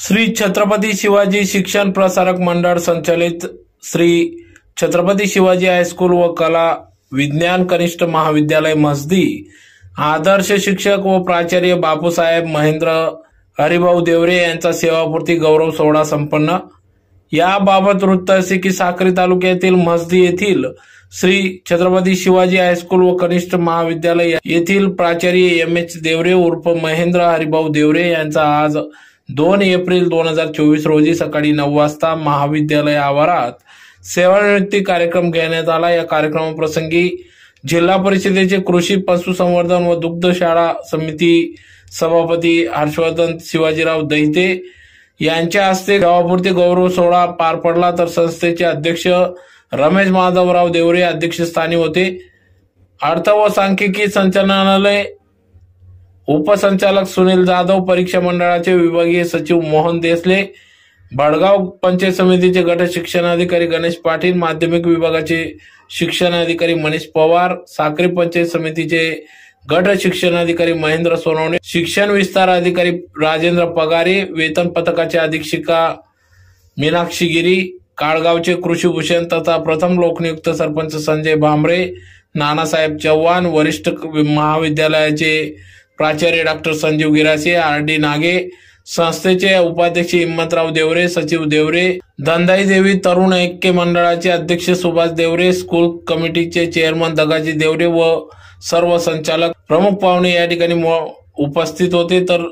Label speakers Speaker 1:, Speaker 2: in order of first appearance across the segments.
Speaker 1: श्री छत्रपती शिवाजी शिक्षण प्रसारक मंडळ संचालित श्री छत्रपती शिवाजी हायस्कूल व कला विज्ञान कनिष्ठ महाविद्यालय मसदी. आदर्श शिक्षक व प्राचार्य बापूसाहेब महेंद्र हरिभाऊ देवरे यांचा सेवापूर्ती गौरव सोहळा संपन्न. याबाबत वृत्त असे की साक्री तालुक्यातील मसदी येथील श्री छत्रपती शिवाजी हायस्कूल व कनिष्ठ महाविद्यालय येथील प्राचार्य एम एच देवरे उर्फ महेंद्र हरिभाऊ देवरे यांचा आज दोन एप्रिल दोन हजार चोवीस रोजी सकाळी नऊ वाजता महाविद्यालय आवारात सेवानिवृत्ती कार्यक्रम घेण्यात आला. या कार्यक्रमाप्रसंगी जिल्हा परिषदेचे कृषी पशुसंवर्धन व दुग्ध शाळा समिती सभापती हर्षवर्धन शिवाजीराव दैते यांच्या हस्ते गावापुरती गौरव सोहळा पार पडला तर संस्थेचे अध्यक्ष रमेश माधवराव देवरे अध्यक्षस्थानी होते. अर्थ व सांख्यिकी संचालनालय उपसंचालक सुनील जाधव परीक्षा मंडळाचे विभागीय सचिव मोहन देसले भडगाव पंचायत समितीचे गट शिक्षणाधिकारी गणेश पाटील माध्यमिक विभागाचे शिक्षणाधिकारी मनीष पवार साक्री पंचायत समितीचे गट शिक्षणाधिकारी महेंद्र सोनवणे शिक्षण विस्तार अधिकारी राजेंद्र पगारे वेतन पथकाचे अधीक्षिका मीनाक्षी गिरी काळगावचे कृषीभूषण तथा प्रथम लोकनियुक्त सरपंच संजय भांबरे नानासाहेब चव्हाण वरिष्ठ महाविद्यालयाचे प्राचार्य doctor Sanjeev Girase R D Nage संस्थेचे उपाध्यक्ष हिम्मतराव देवरे सचिव देवरे धंदाई देवी तरुण ऐक्य मंडळाचे अध्यक्ष सुभाष देवरे स्कूल कमिटीचे चेअरमन दगाजी देवरे व सर्व संचालक प्रमुख पाहुणे या ठिकाणी उपस्थित होते. तर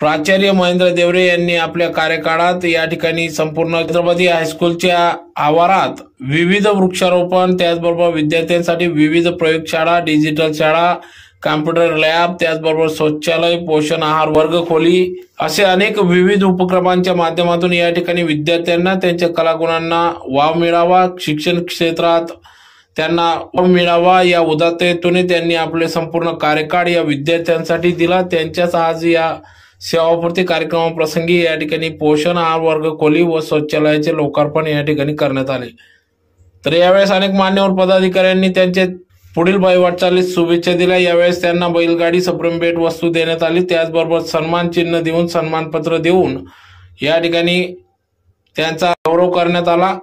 Speaker 1: प्राचार्य महेंद्र देवरे यांनी आपल्या कार्यकाळात या ठिकाणी संपूर्ण छत्रपती हायस्कूलच्या आवारात विविध वृक्षारोपण त्याचबरोबर विद्यार्थ्यांसाठी विविध प्रयोगशाळा डिजिटल शाळा कॉम्प्युटर लॅब त्याचबरोबर शौचालय पोषण आहार वर्ग खोली असे अनेक विविध उपक्रमांच्या माध्यमातून या ठिकाणी विद्यार्थ्यांना त्यांच्या कलागुणांना वाव मिळावा शिक्षण क्षेत्रात त्यांना वाव मिळावा या उदात्ततेतून त्यांनी आपले संपूर्ण कार्यकाळ या विद्यार्थ्यांसाठी दिला. त्यांच्याच आज या सेवापूर्ती कार्यक्रमाप्रसंगी या ठिकाणी पोषण आहार वर्ग खोली व शौचालयाचे लोकार्पण या ठिकाणी करण्यात आले. तर यावेळेस अनेक मान्यवर पदाधिकाऱ्यांनी त्यांचे पुढील बाई वाटचालीस शुभेच्छा दिल्या. यावेळेस त्यांना बैलगाडी सप्रेम भेट वस्तू देण्यात आली. त्याचबरोबर सन्मान चिन्ह देऊन सन्मानपत्र देऊन या ठिकाणी त्यांचा गौरव करण्यात आला.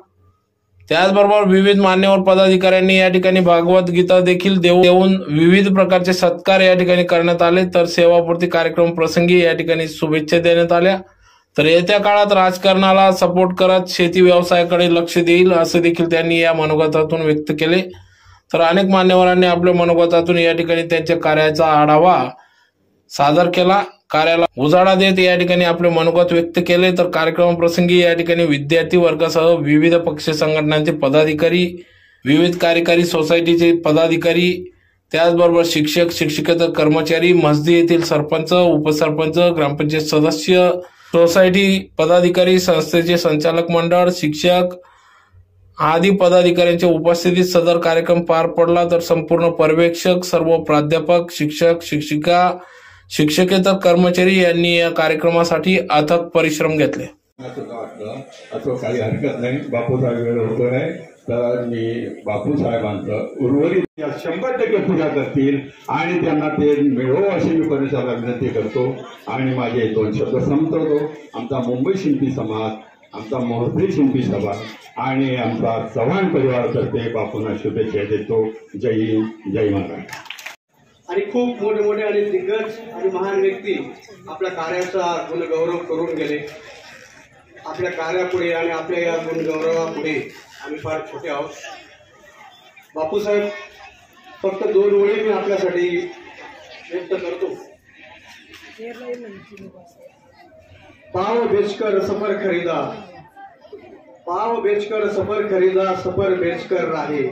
Speaker 1: त्याचबरोबर विविध मान्यवर पदाधिकाऱ्यांनी या ठिकाणी भागवत गीता देखील देऊ- देऊन विविध प्रकारचे सत्कार या ठिकाणी करण्यात आले. तर सेवापूर्ती कार्यक्रम प्रसंगी या ठिकाणी शुभेच्छा देण्यात आल्या. तर येत्या काळात राजकारणाला सपोर्ट करत शेती व्यवसायाकडे लक्ष देईल असे देखील त्यांनी या मनोगतातून व्यक्त केले. तर अनेक मान्यवरांनी आपल्या मनोगतातून या ठिकाणी त्यांच्या कार्याचा आढावा सादर केला. कार्याला उजाळा देत या ठिकाणी आपले मनोगत व्यक्त केले. तर कार्यक्रमाप्रसंगी या ठिकाणी विद्यार्थी वर्गासह विविध पक्ष संघटनांचे पदाधिकारी विविध कार्यकारी सोसायटीचे पदाधिकारी त्याचबरोबर शिक्षक शिक्षकेतर कर्मचारी मस्जिद येथील सरपंच उपसरपंच ग्रामपंचायत सदस्य सोसायटी पदाधिकारी संस्थेचे संचालक मंडळ शिक्षक आदी पदाधिकाऱ्यांच्या उपस्थितीत सदर कार्यक्रम पार पडला तर संपूर्ण पर्यवेक्षक सर्व प्राध्यापक शिक्षक शिक्षिका शिक्षकेतर कर्मचारी यांनी या कार्यक्रमासाठी अथक परिश्रम घेतले.
Speaker 2: असं काही हरकत नाही. बापूसाहेब वेळ होतो नाही तर मी बापूसाहेबांचं उर्वरित शंभर टक्के पूजा करतील आणि त्यांना ते मिळो अशी मी परिसराला विनंती करतो. आणि माझे दोन शब्द संपवतो. आमचा मुंबई शिंपी समाज आमचा मोहत्री शिंपी समाज. आणि आमचा चव्हाण परिवारातर्फे बापूंना शुभेच्छा देतो. जय हिंद जय महाराष्ट्र.
Speaker 3: आणि खूप मोठे मोठे आणि दिग्गज आणि महान व्यक्ती आपल्या कार्याचा गुणगौरव करून गेले. आपल्या कार्यापुढे आणि आपल्या या गुणगौरवापुढे आम्ही फार छोटे आहोत. बापूसाहेब फक्त दोन ओळी मी आपल्यासाठी व्यक्त करतो. पाव बेचकर सफर खरीदा. पाव बेचकर सफ़र खरीदा सफ़र बेचकर राहे।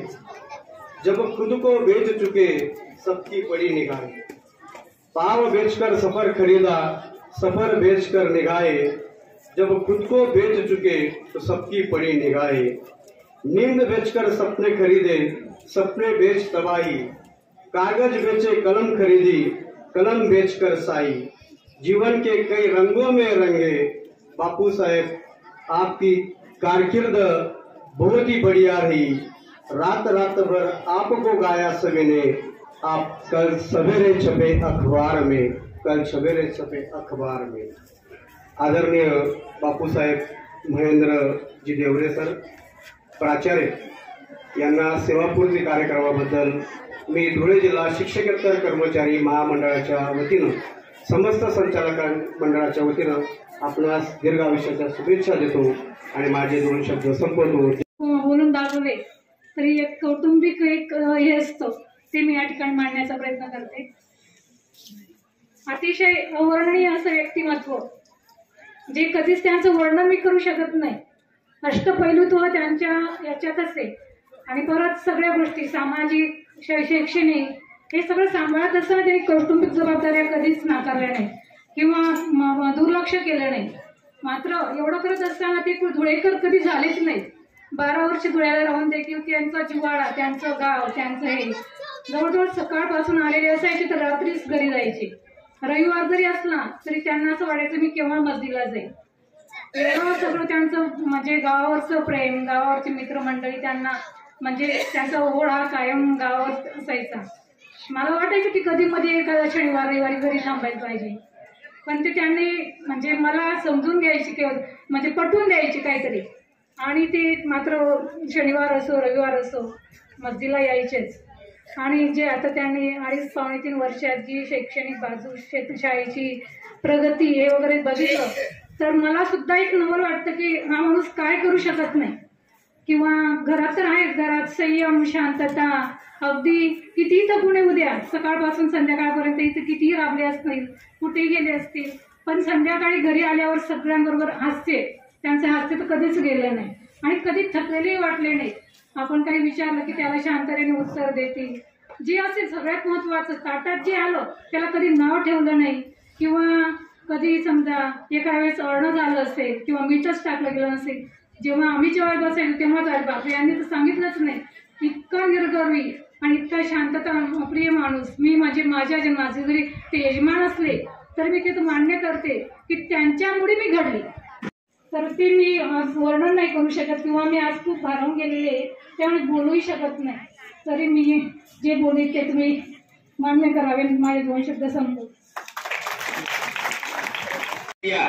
Speaker 3: जब खुद को बेच चुके, सबकी पड़ी निगाहें। पाव बेचकर सफ़र खरीदा सफ़र बेचकर निगाहे। जब खुद को बेच चुके तो सबकी पड़ी निगाहें। नींद बेचकर सपने खरीदे, सपने बेच तबाही। कागज़ बेचे, कलम खरीदी, कलम बेचकर साई। जीवन के कई रंगों में रंगे। बापू साहेब, आपकी कारकिर्द बहुत ही बढ़िया रही रात रात भर आपको गाया सभी ने आप कल सवेरे छपे अखबार में कल सवेरे छपे अखबार में।
Speaker 4: आदरणीय बापूसाहेब महेंद्रजी देवरे सर प्राचार्य यांना सेवापूर्ती कार्यक्रमाबद्दल मी धुळे जिल्हा शिक्षकेतर कर्मचारी महामंडळाच्या वतीनं समस्त संचालकां मंडळाच्या वतीनं आपणास दीर्घ आयुष्याच्या शुभेच्छा देतो. आणि माझे दोन शब्द संपवतो हो,
Speaker 5: बोलून दाखवले. तरी एक कौटुंबिक एक हे असतं. ते मी या ठिकाणी मांडण्याचा प्रयत्न करते. अतिशय अवर्णनीय असं व्यक्तिमत्व. जे कधीच त्यांचं वर्णन मी करू शकत नाही. अष्टपैलुत्व त्यांच्या याच्यातच आहे. आणि परत सगळ्या गोष्टी सामाजिक शैक्षणिक हे सगळं सांभाळत असताना त्यांनी कौटुंबिक जबाबदाऱ्या कधीच नाकारल्या नाही किंवा दुर्लक्ष केलं नाही. मात्र एवढं करत असताना ते धुळेकर कधी झालेच नाहीत बारा वर्ष धुळ्याला राहून देखील त्यांचा जिवाळा त्यांचं गाव त्यांचं हे. जवळजवळ सकाळपासून आलेले असायचे तर रात्रीच घरी जायचे. रविवार जरी असला तरी त्यांना असं वाटायचं मी केव्हा मस्जिदला जाईल वेळेवर सगळं त्यांचं म्हणजे गावावरचं प्रेम गावावरची मित्रमंडळी त्यांना म्हणजे त्यांचा ओढ हा कायम गावावर असायचा. मला वाटायचं की कधी मध्ये एखादा शनिवार रविवारी घरी थांबायला पाहिजे. पण ते त्यांनी म्हणजे मला समजून घ्यायची किंवा म्हणजे पटवून द्यायची काहीतरी. आणि ते मात्र शनिवार असो रविवार असो मस्जिदला यायचेच. आणि जे आता त्यांनी अडीच पावणे तीन वर्षात जी शैक्षणिक बाजू शे- शाळेची प्रगती हे वगैरे बघितलं तर मला सुद्धा एक नवल वाटतं की हा माणूस काय करू शकत नाही. किंवा घरात तर आहेच घरात संयम शांतता. अगदी कितीही थकून उद्या सकाळपासून संध्याकाळपर्यंत इथे कितीही राबले असतील कुठेही गेले असतील पण संध्याकाळी घरी आल्यावर सगळ्यांबरोबर हास्य त्यांचं हास्य तर कधीच गेलं नाही आणि कधी थकलेलेही वाटले नाही. आपण काही विचारलं की त्याला शांततेने उत्तर देतील. जे असेल सगळ्यात महत्वाचं ताटात जे आलं त्याला कधी नाव ठेवलं नाही. किंवा कधी समजा एका वेळेस अर्ण झालं असेल किंवा मीठच टाकलं गेलं नसेल जेव्हा आम्ही जेव्हा बसेल तेव्हाच अरे बापरे यांनी तर सांगितलंच नाही. इतका निर्गर्वी आणि इतका शांतता प्रिय माणूस. मी म्हणजे माझ्या जन्माचे जरी ते यजमान असले तर मी ते तर मान्य करते की त्यांच्यामुळे मी घडली. तर ते मी आज वर्णन नाही करू शकत किंवा मी आज खूप भारावून गेलेले आहे, त्यामुळे बोलूही शकत नाही. तरी मी जे बोले ते तुम्ही मान्य करावे माझे दोन शब्द समजू
Speaker 6: या.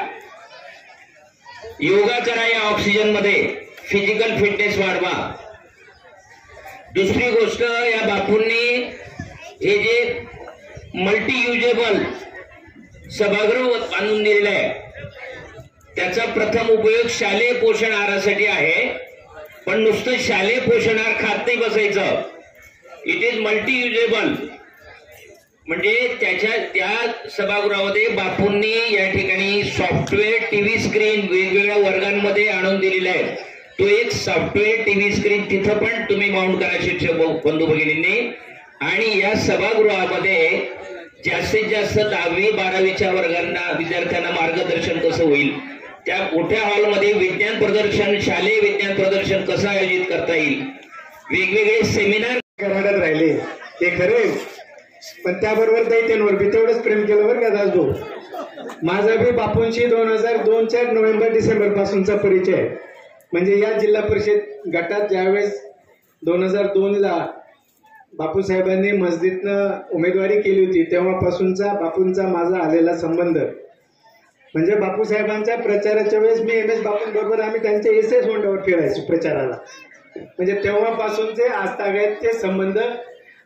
Speaker 6: योगा करा या ऑक्सिजनमध्ये. फिजिकल फिटनेस वाढवा. दुसरी गोष्ट या बापूंनी हे जे मल्टी युजेबल सभागृह बांधून दिलेलं आहे त्याचा प्रथम उपयोग शालेय पोषण आहारासाठी आहे. पण नुसतं शालेय पोषण आहार खात नाही बसायचं. इट इज मल्टी युजेबल म्हणजे त्याच्या त्या सभागृहामध्ये बापूंनी या ठिकाणी सॉफ्टवेअर टीव्ही स्क्रीन वेगवेगळ्या वर्गांमध्ये आणून दिलेला आहे. तो एक सॉफ्टवेअर टीव्ही स्क्रीन तिथं पण तुम्ही माउंट करा शिक्षक बंधू भगिनींनी. आणि या सभागृहामध्ये जास्तीत जास्त दहावी बारावीच्या वर्गांना विद्यार्थ्यांना मार्गदर्शन कसं होईल? त्या मोठ्या हॉलमध्ये विज्ञान प्रदर्शन शालेय विज्ञान प्रदर्शन कसं आयोजित करता येईल? वेगवेगळे सेमिनार
Speaker 4: कर्नाटक राहिले. ते खरे पण त्याबरोबर दैत्यांवर बी तेवढंच प्रेम केलं बरं का दासभाऊ माझा बी बापूंशी दोन हजार दोनच्या नोव्हेंबर डिसेंबर पासूनचा परिचय. आहे. म्हणजे या जिल्हा परिषद गटात ज्यावेळेस दोन हजार दोनला बापूसाहेबांनी मस्जिदनं उमेदवारी केली होती तेव्हापासूनचा बापूंचा माझा आलेला संबंध. म्हणजे बापूसाहेबांच्या प्रचाराच्या वेळेस मी एम एस बापूंबरोबर आम्ही त्यांच्या एस एस होंडावर फिरायचो प्रचाराला. म्हणजे तेव्हापासूनचे आजतागायतचे संबंध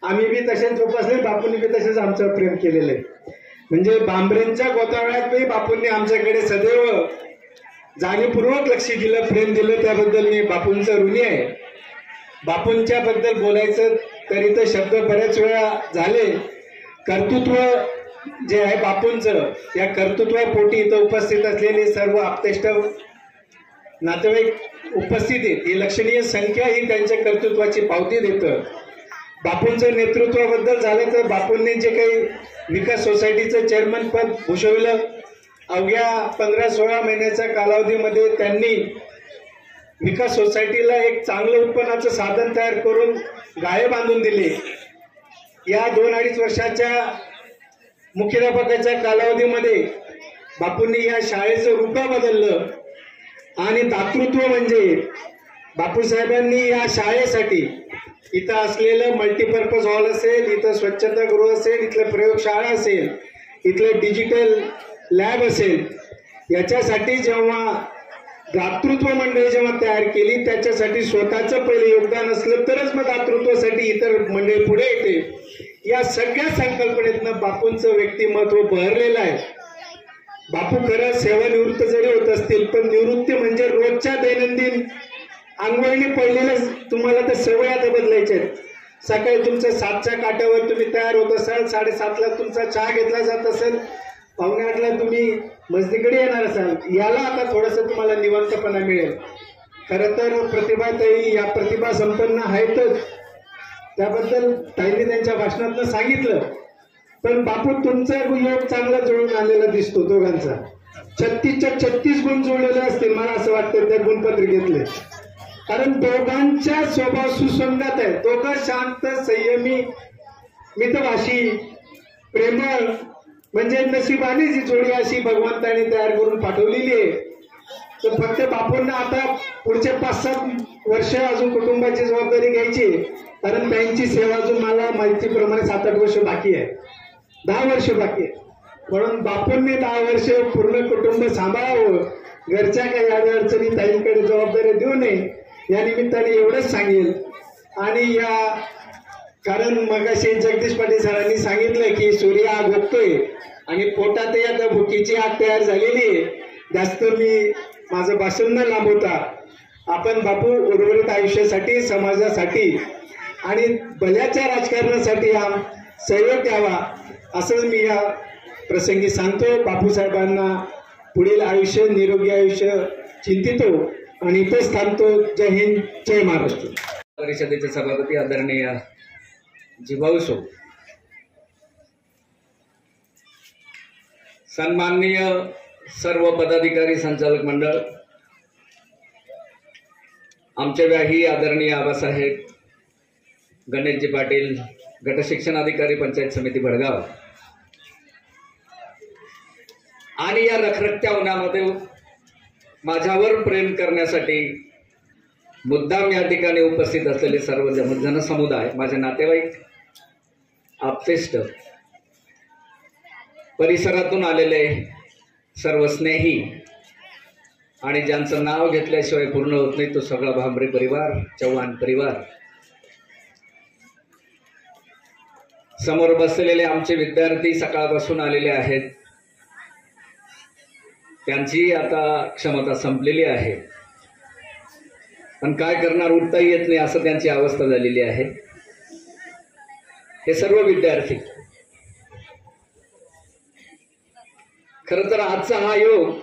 Speaker 4: आम्ही बी तसेच जोपासले बापूंनी बी तसेच आमचं प्रेम केलेलं आहे. म्हणजे बांबरेंच्या गोतावळ्यात बी बापूंनी आमच्याकडे सदैव जाणीवपूर्वक लक्ष दिलं प्रेम दिलं त्याबद्दल मी बापूंचं ऋणी आहे. बापूंच्या बद्दल बोलायचं तरी तर शब्द बऱ्याच वेळा झाले. कर्तृत्व जे आहे बापूंचं या कर्तृत्वापोटी इथं उपस्थित असलेले सर्व आपतेष्ट नातेवाईक उपस्थित आहेत. ही लक्षणीय संख्या ही त्यांच्या कर्तृत्वाची पावती देतं. बापूंचं नेतृत्वाबद्दल झालं तर बापूंनी जे काही विकास सोसायटीचं चेअरमन पद भूषविलं अवघ्या पंधरा सोळा महिन्याच्या कालावधीमध्ये त्यांनी विकास सोसायटीला एक चांगलं उत्पन्नाचं साधन तयार करून गाळे बांधून दिले. या दोन अडीच वर्षाच्या मुख्याध्यापकाच्या कालावधीमध्ये बापूंनी या शाळेचं रूप बदललं. आणि दातृत्व म्हणजे बापूसाहेबांनी या शाळेसाठी इथं असलेलं मल्टीपर्पज हॉल असेल इथं स्वच्छतागृह असेल इथलं प्रयोगशाळा असेल इथलं डिजिटल लॅब असेल याच्यासाठी जेव्हा दातृत्व मंडळी जेव्हा तयार केली त्याच्यासाठी स्वतःचं पहिले योगदान असलं तरच मग दातृत्वासाठी इतर मंडळी पुढे येते या सगळ्या संकल्पनेतनं बापूंचं व्यक्तिमत्व बहरलेलं आहे. बापू खरं सेवानिवृत्त जरी होत असतील पण निवृत्ती म्हणजे रोजच्या दैनंदिन अंघोळीने पडलेल्या तुम्हाला तर सवय आता बदलायच्या आहेत. सकाळी तुमच्या सातच्या काट्यावर तुम्ही तयार होत असाल साडेसातला तुमचा चहा घेतला जात असेल. पावणे आठला तुम्ही मस्तीकडे येणार असाल. याला आता थोडंसं तुम्हाला निवांतपणा मिळेल. खरं तर प्रतिभाताई या प्रतिभा संपन्न आहेतच. त्याबद्दल ताईने त्यांच्या भाषणातनं सांगितलं. पण बापू तुमचा योग चांगला जुळून आलेला दिसतो दोघांचा. छत्तीसच्या छत्तीस गुण जुळलेले असतील मला असं वाटतं त्या गुणपत्रिकेतले. कारण दोघांच्या स्वभाव सुसंगत आहे दोघं शांत संयमी मितभाषी प्रेमळ म्हणजे नशिबाने जी जोडी अशी भगवंताने तयार करून पाठवलेली आहे. तर फक्त बापूंना आता पुढचे पाच सात वर्ष अजून कुटुंबाची जबाबदारी घ्यायची आहे. कारण त्यांची सेवा अजून मला माहितीप्रमाणे सात आठ वर्ष बाकी आहे. दहा वर्ष बाकी आहे. म्हणून बापूंनी दहा वर्ष पूर्ण कुटुंब सांभाळावं. घरच्या काही अडचणी ताईंकडे जबाबदारी देऊ नये. या निमित्ताने एवढंच सांगेल. आणि या कारण मगाशी जगदीश पाटील सरांनी सांगितलं की सूर्य आग उगतोय आणि पोटातही आता भुकीची आग तयार झालेली आहे. जास्त मी माझं भाषण न लांबवता आपण बापू उर्वरित आयुष्यासाठी समाजासाठी आणि भल्याच्या राजकारणासाठी हा सहयोग द्यावा असं मी या प्रसंगी सांगतो. बापूसाहेबांना पुढील आयुष्य निरोगी आयुष्य चिंतितो. आणि इथंच थांबतो जय हिंद जय महाराष्ट्र.
Speaker 7: परिषदेचे सभापती आदरणीय जिभाऊ सो. सन्माननीय सर्व पदाधिकारी संचालक मंडळ आमच्या व्याही आदरणीय आबासाहेब गणेशजी पाटील गटशिक्षण अधिकारी पंचायत समिती भडगाव. आणि या रखरखत्या उन्हामध्ये माझ्यावर प्रेम करण्यासाठी मुद्दाम या ठिकाणी उपस्थित असलेले सर्व जन जनसमुदाय माझे नातेवाईक आपतेष्ट परिसरातून आलेले सर्व स्नेही आणि ज्यांचं नाव घेतल्याशिवाय पूर्ण होत नाही तो सगळा भांबरे परिवार चव्हाण परिवार. समोर बसलेले आमचे विद्यार्थी सकाळपासून आलेले आहेत. त्यांची आता क्षमता संपलेली आहे. पण काय करणार उठताही येत नाही असं त्यांची अवस्था झालेली आहे. हे सर्व विद्यार्थी. खर तर आजचा हा योग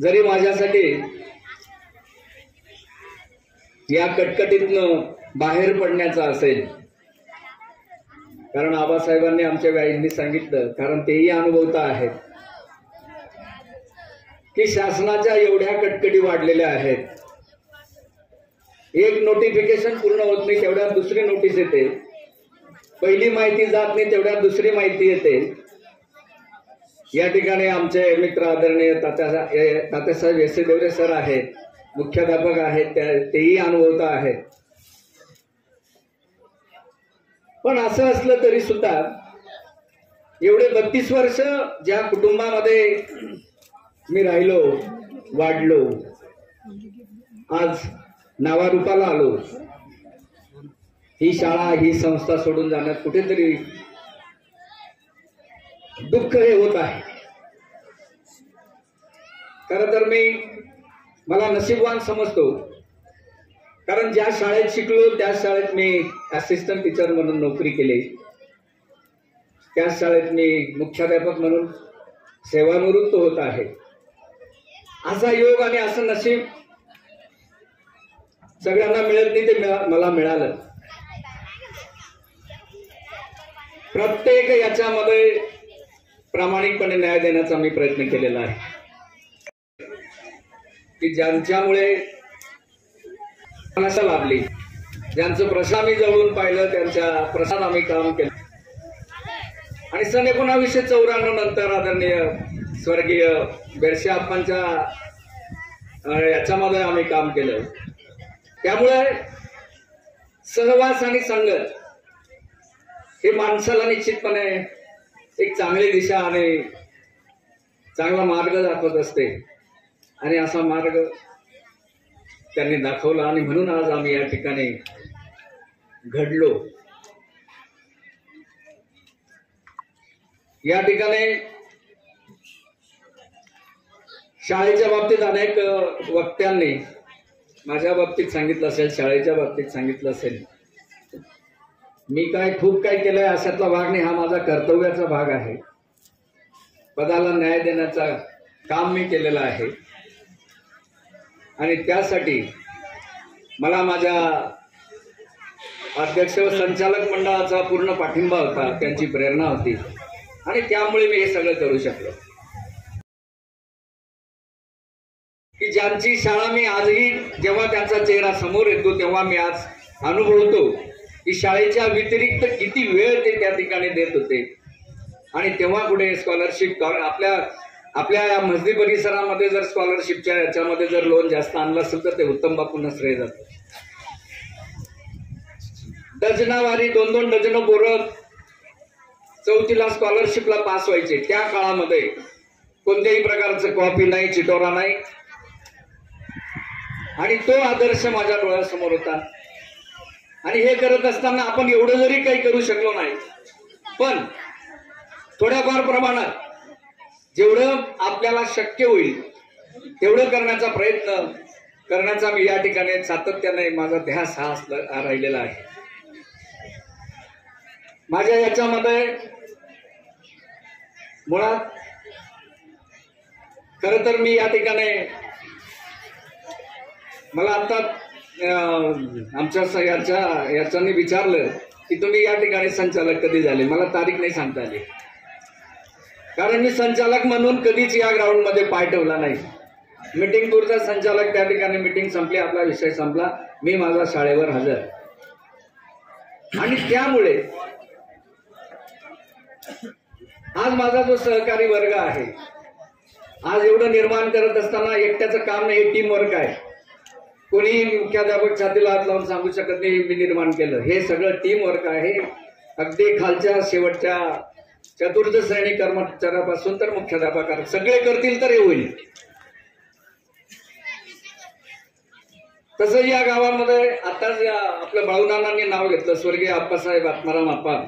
Speaker 7: जरी माझ्यासाठी या कटकटीतनं बाहेर पडण्याचा असेल कारण आबासाहेबांनी आमच्या व्याईंनी सांगितलं कारण तेही अनुभवता आहेत. की शासनाच्या एवढ्या कटकटी वाढलेल्या आहेत. एक नोटिफिकेशन पूर्ण होत नाही तेवढ्यात दुसरी नोटीस येते. पहिली माहिती जात नाही तेवढ्यात दुसरी माहिती येते. या ठिकाणी आमचे मित्र आदरणीय तात्या ए- तात्यासाहेब एसे देवरे सर आहेत मुख्याध्यापक आहेत त्या- तेही अनुभवता आहेत. पण असं असलं तरी सुद्धा एवढे बत्तीस वर्ष ज्या कुटुंबामध्ये मी राहिलो वाढलो आज नावारूपाला आलो ही शाळा ही संस्था सोडून जाण्यात कुठेतरी दुःख हे होत आहे. खर तर मी मला नशीबवान समजतो कारण ज्या शाळेत शिकलो त्या शाळेत मी असिस्टंट टीचर म्हणून नोकरी केली. त्या शाळेत मी मुख्याध्यापक म्हणून सेवानिवृत्त होत आहे. असा योग आणि असं नशीब सगळ्यांना मिळत नाही ते मला मिळालं. प्रत्येक याच्यामध्ये प्रामाणिकपणे न्याय देण्याचा मी प्रयत्न केलेला आहे. की ज्यांच्यामुळे मनाशा लाभली ज्यांचं प्रसाद आम्ही जवळून पाहिलं त्यांच्या प्रसाद आम्ही काम केलं. आणि सन एकोणावीसशे चौऱ्याण्णव नंतर आदरणीय स्वर्गीय बेरशे आप्पांच्या याच्यामध्ये आम्ही काम केलं. त्यामुळे सहवास आणि संगत हे माणसाला निश्चितपणे एक चांगली दिशा आणि चांगला मार्ग दाखवत असते. आणि असा मार्ग त्यांनी दाखवला आणि म्हणून आज आम्ही या ठिकाणी घडलो. या ठिकाणी शाळेच्या बाबतीत अनेक वक्त्यांनी माझ्या बाबतीत सांगितलं असेल शाळेच्या बाबतीत सांगितलं असेल. मी काय खूप काय केलंय अशातला भाग नाही हा माझा कर्तव्याचा भाग आहे. पदाला न्याय देण्याचा काम मी केलेलं आहे. आणि त्यासाठी मला माझ्या अध्यक्ष व संचालक मंडळाचा पूर्ण पाठिंबा होता त्यांची प्रेरणा होती. आणि त्यामुळे मी हे सगळं करू शकलो. की ज्यांची शाळा मी आजही जेव्हा त्यांचा चेहरा समोर येतो तेव्हा मी आज अनुभवतो की शाळेच्या व्यतिरिक्त किती वेळ ते त्या ठिकाणी देत होते. आणि तेव्हा कुठे स्कॉलरशिप आपल्या आपल्या या मजली परिसरामध्ये जर स्कॉलरशिपच्या याच्यामध्ये जर लोन जास्त आणलं असेल तर ते उत्तम बापूंना श्रेय जातं. डझनावारी दोन दोन डझन पोरं चौथीला स्कॉलरशिपला पास व्हायचे. त्या काळामध्ये कोणत्याही प्रकारचं कॉपी नाही चिटोरा नाही. आणि तो आदर्श माझ्या डोळ्यासमोर होता. आणि हे करत असताना आपण एवढं जरी काही करू शकलो नाही पण थोड्याफार प्रमाणात जेवढं आपल्याला शक्य होईल तेवढं करण्याचा प्रयत्न करण्याचा मी या ठिकाणी सातत्याने माझा ध्यास हा असला राहिलेला आहे. माझ्या याच्यामध्ये मुळात खर तर मी या ठिकाणी मला आता आमच्या याच्या याच्यानी विचारलं की तुम्ही या ठिकाणी संचालक कधी झाले? मला तारीख नाही सांगता आली. कारण मी संचालक म्हणून कधीच या ग्राउंडमध्ये पाय ठेवला नाही. मिटिंग दूरचा संचालक त्या ठिकाणी मिटिंग संपली आपला विषय संपला. मी माझा शाळेवर हजर. आणि त्यामुळे आज माझा जो सहकारी वर्ग आहे आज एवढं निर्माण करत असताना एकट्याचं काम नाही टीम वर्क आहे. कोणीही मुख्याध्यापक छातीला हात लावून सांगू शकत नाही मी निर्माण केलं. हे सगळं टीम वर्क आहे. अगदी खालच्या शेवटच्या चतुर्थ श्रेणी कर्मचाऱ्यापासून तर मुख्याध्यापकार सगळे करतील तर हे होईल. तसं या गावामध्ये आताच या आपल्या बाळूनानांनी नाव घेतलं स्वर्गीय आप्पासाहेब आत्माराम आप्पा.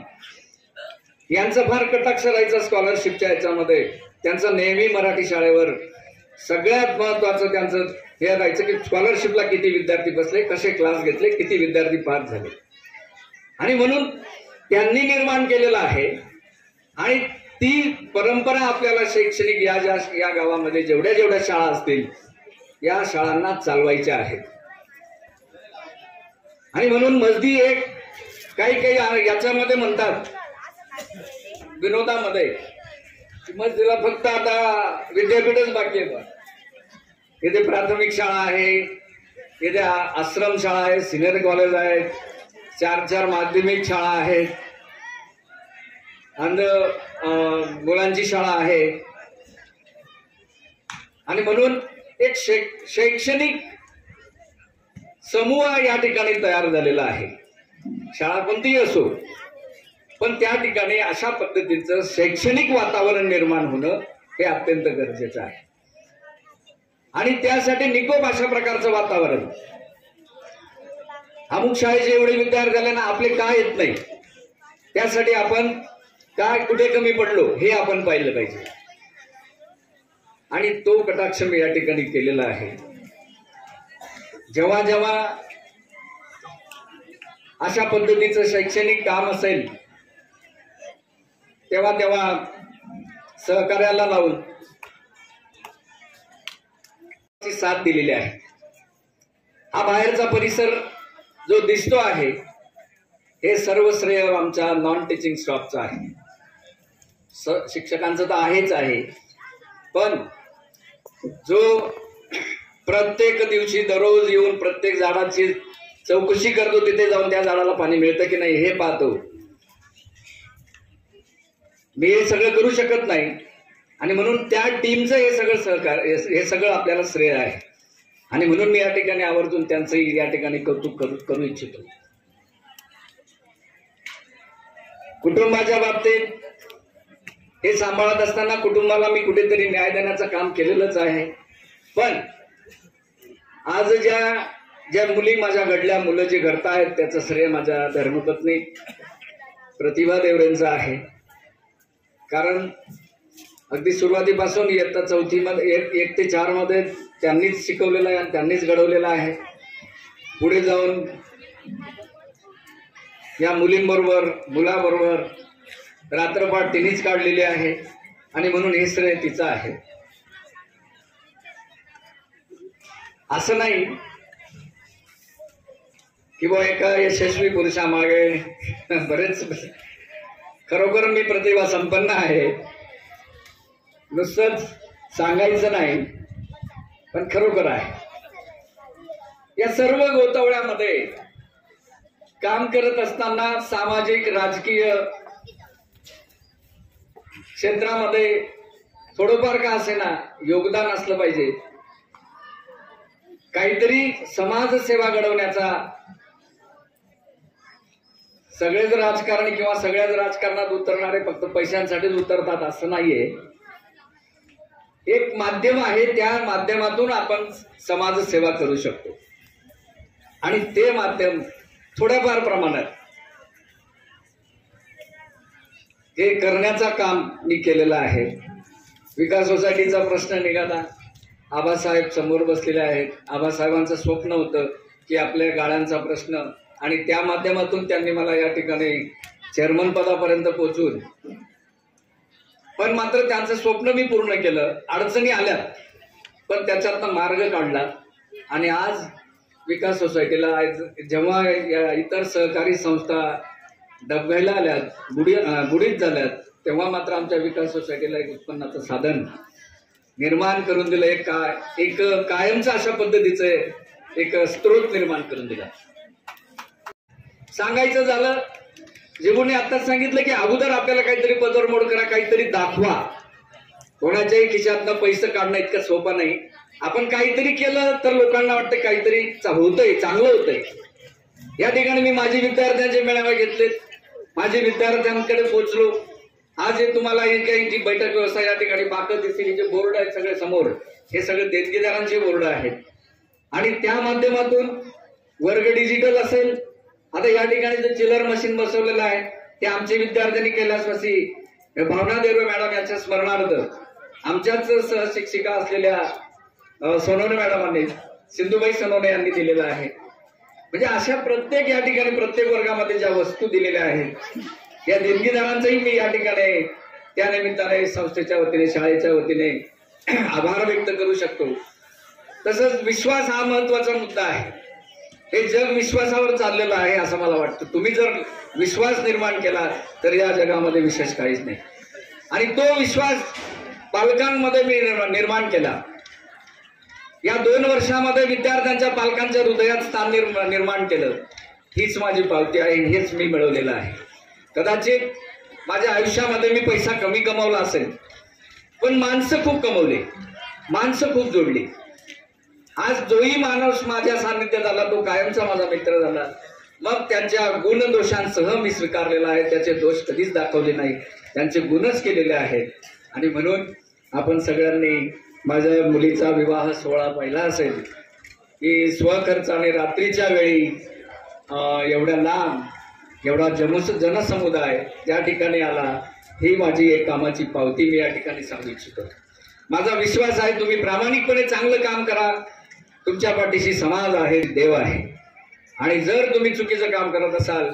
Speaker 7: यांचं फार कटाक्ष राहायचं स्कॉलरशिपच्या याच्यामध्ये त्यांचं नेहमी मराठी शाळेवर सगळ्यात महत्वाचं त्यांचं हे राहायचं की स्कॉलरशिपला किती विद्यार्थी बसले कसे क्लास घेतले किती विद्यार्थी पास झाले. आणि म्हणून त्यांनी निर्माण केलेलं आहे आणि ती परंपरा आपल्याला शैक्षणिक या ज्या या गावामध्ये जेवढ्या जेवढ्या शाळा असतील या शाळांना चालवायच्या आहेत आणि म्हणून मजदी एक काही काही याच्यामध्ये म्हणतात विनोदामध्ये मग तिला फक्त आता विद्यापीठच बाकी आहे बा. इथे प्राथमिक शाळा आहे इथे आश्रम शाळा आहे सिनियर कॉलेज आहे चार चार माध्यमिक शाळा आहेत अंध अं, मुलांची शाळा आहे. आणि म्हणून एक शैक्षणिक समूह या ठिकाणी तयार झालेला आहे. शाळा कोणतीही असो पण त्या ठिकाणी अशा पद्धतीचं शैक्षणिक वातावरण निर्माण होणं हे अत्यंत गरजेचं आहे. आणि त्यासाठी निकोप अशा प्रकारचं वातावरण. अमुक शाळेचे एवढे विद्यार्थी झाले ना आपले काय येत नाही? त्यासाठी आपण काय कुठे कमी पडलो हे आपण पाहिलं पाहिजे. आणि तो कटाक्ष मी या ठिकाणी केलेला आहे. जेव्हा जेव्हा अशा पद्धतीचं शैक्षणिक काम असेल तेव्हा तेव्हा सहकार्याला लावून ची साथ दिलेली आहे. हा बाहेरचा परिसर जो दिसतो आहे हे सर्व श्रेय आमच्या नॉन टीचिंग स्टॉफचं आहे. स- शिक्षकांचं तर आहेच आहे. पण जो प्रत्येक दिवशी दररोज येऊन प्रत्येक झाडाची चौकशी करतो तिथे जाऊन त्या झाडाला पाणी मिळतं की नाही हे पाहतो. मी हे सगळं करू शकत नाही. आणि म्हणून त्या टीमचं हे सगळं सहकार हे हे सगळं आपल्याला श्रेय आहे. आणि म्हणून मी या ठिकाणी आवर्जून त्यांचंही या ठिकाणी कौतुक करू करू इच्छितो. कुटुंबाच्या बाबतीत हे सांभाळत असताना कुटुंबाला मी कुठेतरी न्याय देण्याचं काम केलेलंच आहे. पण आज ज्या ज्या मुली माझ्या घडल्या मुलं जे घडतायत त्याचं श्रेय माझ्या धर्मपत्नी प्रतिभा देवरेंचं आहे. कारण अगदी सुरुवातीपासून इयत्ता चौथीमध्ये एक एक ते चारमध्ये त्यांनीच शिकवलेलं आहे आणि त्यांनीच घडवलेलं आहे. पुढे जाऊन या मुलींबरोबर मुलाबरोबर रात्रपाठ तिनेच काढलेली आहे आणि म्हणून हे श्रेय तिचं आहे. असं नाही की बा एका यशस्वी पुरुषामागे बरेच खरोखर मी प्रतिभा संपन्न आहे. नुसतंच सांगायचं नाही पण खरोखर आहे. या सर्व गोतावळ्यामध्ये काम करत असताना सामाजिक राजकीय क्षेत्रामध्ये थोडंफार का असेना योगदान असलं पाहिजे? काहीतरी समाजसेवा घडवण्याचा सगळेच राजकारणी किंवा सगळ्याच राजकारणात उतरणारे फक्त पैशांसाठीच उतरतात असं नाहीये. एक माध्यम आहे त्या माध्यमातून आपण समाजसेवा करू शकतो. आणि ते माध्यम थोड्याफार प्रमाणात हे करण्याचा काम मी केलेलं आहे. विकास सोसायटीचा प्रश्न निघाला. आबासाहेब समोर बसलेले आहेत. आबासाहेबांचं स्वप्न होतं की आपल्या गाळ्यांचा प्रश्न आणि त्या माध्यमातून त्यांनी मला या ठिकाणी चेअरमन पदापर्यंत पोहोचून पण मात्र त्यांचं स्वप्न मी पूर्ण केलं. अडचणी आल्या पण त्याच्यातनं मार्ग काढला. आणि आज विकास सोसायटीला आज जेव्हा या इतर सहकारी संस्था डबघायला आल्यात बुडी बुडीत झाल्यात तेव्हा मात्र आमच्या विकास सोसायटीला एक उत्पन्नाचं साधन निर्माण करून दिलं. एक काय एक कायमचं अशा पद्धतीचं एक स्त्रोत निर्माण करून दिला. सांगायचं झालं जेवूने आताच सांगितलं की अगोदर आपल्याला काहीतरी पदरमोड करा काहीतरी दाखवा. कोणाच्याही खिशातनं पैसे काढणं इतकं सोपा नाही. आपण काहीतरी केलं तर लोकांना वाटतं काहीतरी चा- होतंय चांगलं होतंय. या ठिकाणी मी माझी विद्यार्थ्यांचे मेळावे घेतलेत. माझे विद्यार्थ्यांकडे पोहोचलो आज हे तुम्हाला हे काही जी बैठक व्यवस्था या ठिकाणी बाकत दिसतील जे बोर्ड आहेत सगळे समोर हे सगळे देणगीदारांचे बोर्ड आहेत. आणि त्या माध्यमातून वर्ग डिजिटल असेल आता या ठिकाणी जे चिलर मशीन बसवलेलं आहे ते आमचे विद्यार्थ्यांनी कैलासवासी भावना देवे मॅडम यांच्या स्मरणार्थ. आमच्याच सहशिक्षिका असलेल्या सोनवणे मॅडमांनी सिंधुबाई सोनवणे यांनी दिलेलं आहे. म्हणजे अशा प्रत्येक या ठिकाणी प्रत्येक वर्गामध्ये ज्या वस्तू दिलेल्या आहेत या देणगीदारांचाही मी या ठिकाणी त्या निमित्ताने संस्थेच्या वतीने शाळेच्या वतीने आभार व्यक्त करू शकतो. तसंच विश्वास हा महत्त्वाचा मुद्दा आहे. हे जग विश्वासावर चाललेलं आहे असं मला वाटतं. तुम्ही जर विश्वास निर्माण केला तर या जगामध्ये विशेष काहीच नाही. आणि तो विश्वास पालकांमध्ये मी निर्माण केला. या दोन वर्षामध्ये विद्यार्थ्यांच्या पालकांच्या हृदयात स्थान निर्मा- निर्माण केलं. हीच माझी पावती आहे हेच मी मिळवलेलं आहे. कदाचित माझ्या आयुष्यामध्ये मी पैसा कमी कमावला असेल पण माणसं खूप कमवले माणसं खूप जोडली. आज जोही माणूस माझ्या सान्निध्यात आला तो कायमचा माझा मित्र झाला. मग त्यांच्या गुणदोषांसह मी स्वीकारलेला आहे त्याचे दोष कधीच दाखवले नाही. त्यांचे गुणच केलेले आहेत. आणि म्हणून आपण सगळ्यांनी माझ्या मुलीचा विवाह सोहळा पहिला असेल की स्वखर्चाने रात्रीच्या वेळी एवढ्या लांब एवढा जमुस जनसमुदाय त्या ठिकाणी आला ही माझी एक कामाची पावती मी या ठिकाणी सांगू इच्छितो. माझा विश्वास आहे तुम्ही प्रामाणिकपणे चांगलं काम करा. तुमच्या पाठीशी समाज आहे देव आहे. आणि जर तुम्ही चुकीचं काम करत असाल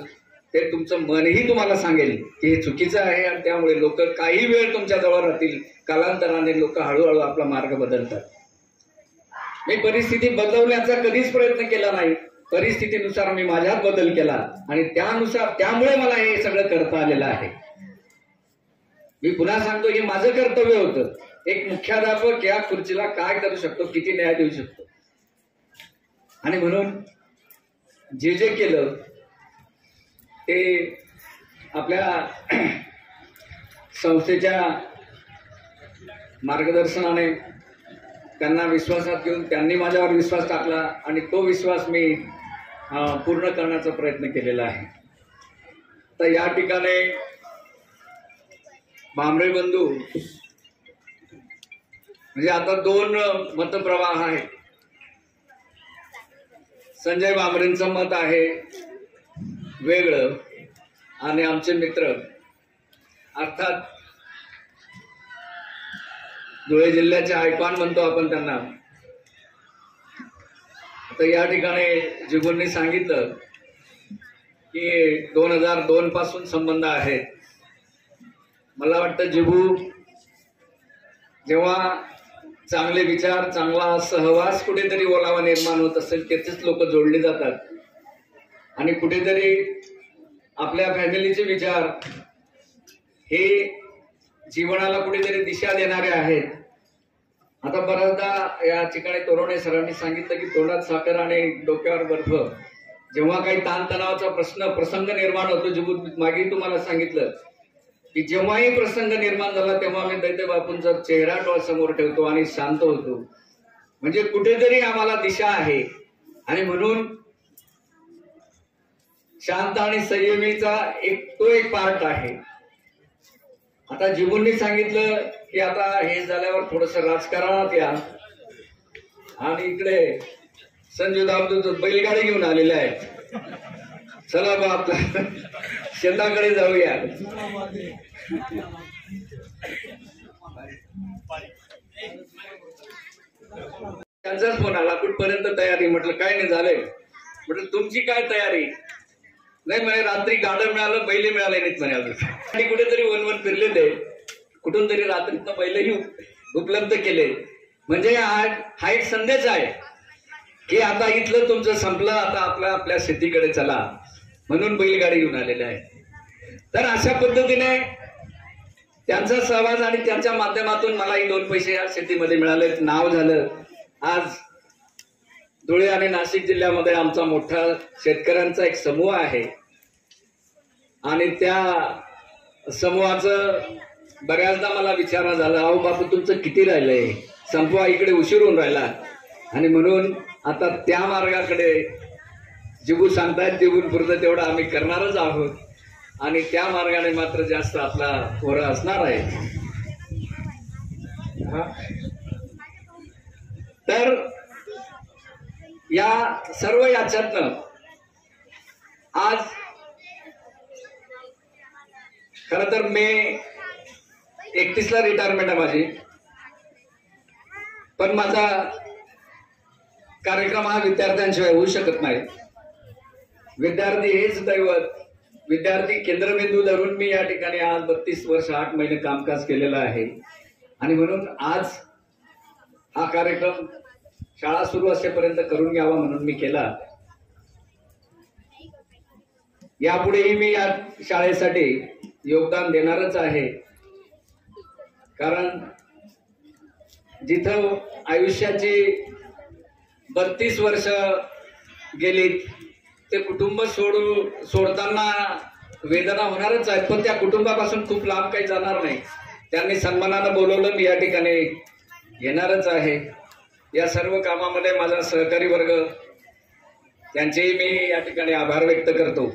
Speaker 7: ते तुमचं मनही तुम्हाला सांगेल की हे चुकीचं आहे आणि त्यामुळे लोक काही वेळ तुमच्या जवळ राहतील. कालांतराने लोक हळूहळू आपला मार्ग बदलतात. मी परिस्थिती बदलवण्याचा कधीच प्रयत्न केला नाही. परिस्थितीनुसार मी माझ्यात बदल केला आणि त्यानुसार त्यामुळे मला हे सगळं करता आलेलं आहे. मी पुन्हा सांगतो हे माझं कर्तव्य होतं. एक मुख्याध्यापक या खुर्चीला काय करू शकतो किती न्याय देऊ शकतो? आणि म्हणून जे जे केलं ते आपल्या संस्थेच्या मार्गदर्शनाने त्यांना विश्वासात घेऊन त्यांनी माझ्यावर विश्वास टाकला आणि तो विश्वास मी पूर्ण करण्याचा प्रयत्न केलेला आहे. तर या ठिकाणी भांबरे बंधू म्हणजे आता दोन मतप्रवाह आहेत. संजय भांबरेंचं मत आहे. वेगळं आणि आमचे मित्र अर्थात धुळे जिल्ह्याचे आयकॉन म्हणतो आपण त्यांना. आता या ठिकाणी जिगूंनी सांगितलं की दोन हजार दोन पासून संबंध आहेत मला वाटतं जिगू जेव्हा चांगले विचार चांगला सहवास कुठेतरी ओलावा निर्माण होत असेल तेथेच लोक जोडले जातात. आणि कुठेतरी आपल्या फॅमिलीचे विचार हे जीवनाला कुठेतरी दिशा देणारे आहेत. आता बऱ्याचदा या ठिकाणी तोरणे सरांनी सांगितलं की तोंडात साखर आणि डोक्यावर बर्फ. जेव्हा काही ताणतणावाचा प्रश्न प्रसंग निर्माण होतो जे मागे तुम्हाला सांगितलं की जेव्हाही प्रसंग निर्माण झाला तेव्हा मी दैत्य बापूंचा चेहरा डोळ्यासमोर ठेवतो आणि शांत होतो. म्हणजे कुठेतरी आम्हाला दिशा आहे. आणि म्हणून शांत आणि संयमीचा एक तो एक पार्ट आहे. आता जीवननी सांगितलं की आता हे झाल्यावर थोडस राजकारणात या. आणि इकडे संजू दाबदूत बैलगाडी घेऊन आलेले आहे. चला बा आपला शेताकडे जाऊया. त्यांचाच फोन आला कुठपर्यंत तयारी? म्हटलं काय नाही झालंय. म्हटलं तुमची काय तयारी? नाही म्हणे रात्री गाडं मिळालं बैल मिळाले नाहीत म्हणे अजून. आणि कुठेतरी वन वन फिरलेले. कुठून तरी रात्रीतनं बैलही उपलब्ध केले. म्हणजे हा हा एक संदेश आहे की आता इथलं तुमचं संपलं आता आपल्या आपल्या शेतीकडे चला. म्हणून बैलगाडी घेऊन आलेले आहे. तर अशा पद्धतीने त्यांचा सहवास आणि त्यांच्या माध्यमातून मलाही दोन पैसे या शेतीमध्ये मिळाले नाव झालं. आज धुळे आणि नाशिक जिल्ह्यामध्ये आमचा मोठा शेतकऱ्यांचा एक समूह आहे. आणि त्या समूहाचं बऱ्याचदा मला विचारणं झाला अहो बापू तुमचं किती राहिलंय? संपवा इकडे उशीर होऊन राहिला. आणि म्हणून आता त्या मार्गाकडे जिबू सांगतायत जिबून पुरतं तेवढं आम्ही करणारच आहोत. आणि त्या मार्गाने मात्र जास्त आपला पोरं असणार आहे हा. तर या सर्व याच्यातनं आज खर तर मे एकतीसला रिटायरमेंट आहे माझी. पण माझा कार्यक्रम हा विद्यार्थ्यांशिवाय होऊ शकत नाही. विद्यार्थी हेच दैवत विद्यार्थी केंद्रबिंदू धरून मी या ठिकाणी आज बत्तीस वर्ष आठ महिने कामकाज केलेलं आहे. आणि म्हणून आज हा कार्यक्रम शाळा सुरू असेपर्यंत करून घ्यावा म्हणून मी केला. यापुढेही मी या शाळेसाठी योगदान देणारच आहे. कारण जिथं आयुष्याची बत्तीस वर्ष गेलीत ते कुटुंब सोडू सोडताना वेदना होणारच आहेत पण त्या कुटुंबापासून खूप लांब काही जाणार नाही. त्यांनी सन्मानानं बोलवलं मी या ठिकाणी येणारच आहे. या सर्व कामामध्ये माझा सहकारी वर्ग त्यांचेही मी या ठिकाणी आभार व्यक्त करतो.